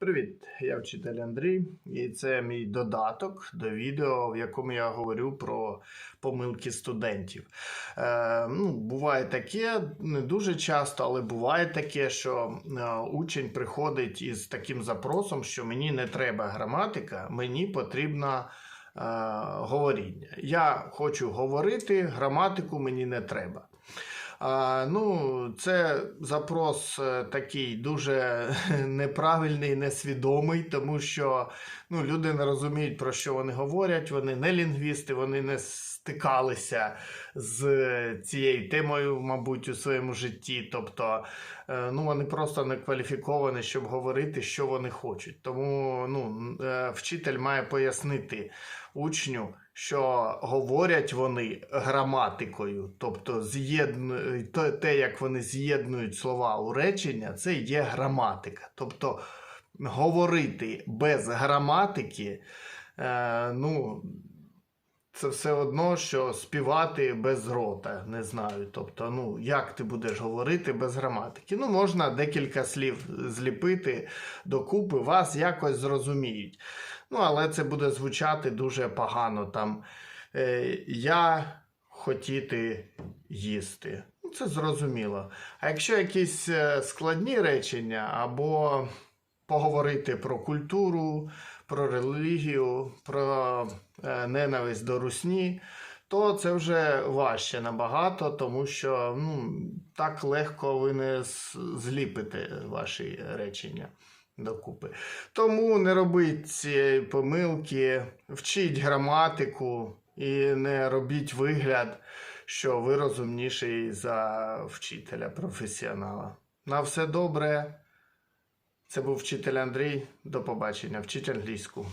Привіт, я вчитель Андрій, і це мій додаток до відео, в якому я говорю про помилки студентів. Е, ну, буває таке, не дуже часто, але буває таке, що е, учень приходить із таким запросом, що мені не треба граматика, мені потрібна е, говоріння. Я хочу говорити, граматику мені не треба. Ну, це запрос е, такий дуже неправильний, несвідомий, тому що ну, люди не розуміють, про що вони говорять, вони не лінгвісти, вони не стикалися з цією темою, мабуть, у своєму житті. Тобто, е, ну, вони просто не кваліфіковані, щоб говорити, що вони хочуть. Тому ну, е, вчитель має пояснити учню, що говорять вони граматикою, тобто з'єдну... те- як вони з'єднують слова у речення, це є граматика. Тобто говорити без граматики, е, ну, це все одно, що співати без рота, не знаю. Тобто, ну, як ти будеш говорити без граматики? Ну, можна декілька слів зліпити докупи, вас якось зрозуміють. Ну, але це буде звучати дуже погано. Там е, я хотіти їсти. Ну, це зрозуміло. А якщо якісь е, складні речення або поговорити про культуру, про релігію, про е, ненависть до русні, то це вже важче набагато, тому що ну, так легко ви не зліпите ваші речення докупи. Тому не робіть цієї помилки, вчіть граматику і не робіть вигляд, що ви розумніший за вчителя, професіонала. На все добре. Це був вчитель Андрій. До побачення. Вчитель англійську.